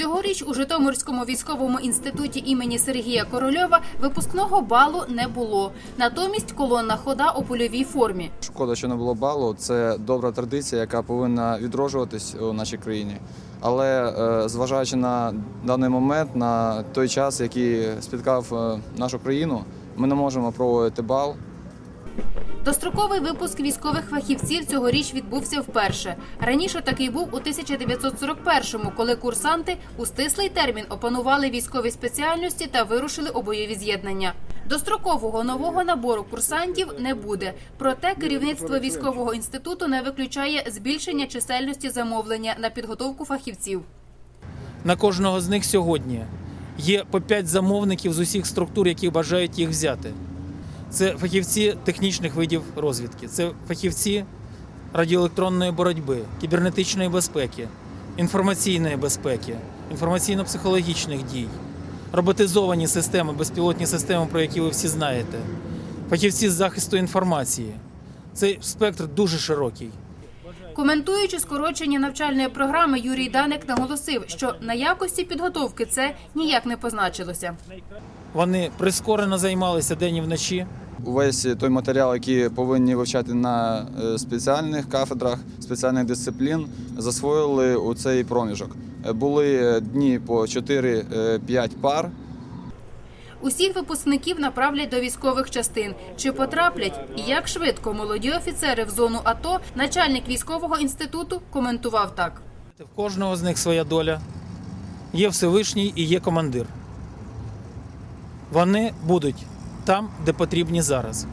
Цьогоріч у Житомирському військовому інституті імені Сергія Корольова випускного балу не було. Натомість колонна хода у польовій формі. Шкода, що не було балу. Це добра традиція, яка повинна відроджуватись у нашій країні. Але е, зважаючи на даний момент, на той час, який спіткав е, нашу країну, ми не можемо проводити бал. Достроковий випуск військових фахівців цьогоріч відбувся вперше. Раніше такий був у 1941-му, коли курсанти у стислий термін опанували військові спеціальності та вирушили у бойові з'єднання. Дострокового нового набору курсантів не буде. Проте керівництво військового інституту не виключає збільшення чисельності замовлення на підготовку фахівців. На кожного з них сьогодні є по 5 замовників з усіх структур, які бажають їх взяти. Це фахівці технічних видів розвідки, це фахівці радіоелектронної боротьби, кібернетичної безпеки, інформаційної безпеки, інформаційно-психологічних дій, роботизовані системи, безпілотні системи, про які ви всі знаєте, фахівці з захисту інформації. Цей спектр дуже широкий. Коментуючи скорочення навчальної програми, Юрій Даник наголосив, що на якості підготовки це ніяк не позначилося. Вони прискорено займалися день і вночі. Увесь той матеріал, який повинні вивчати на е, спеціальних кафедрах, спеціальних дисциплін, засвоїли у цей проміжок. Е, Були дні по 4-5 пар. Усіх випускників направлять до військових частин. Чи потраплять і як швидко молоді офіцери в зону АТО, начальник військового інституту коментував так. В кожного з них своя доля. Є Всевишній і є командир. Вони будуть там, де потрібні зараз.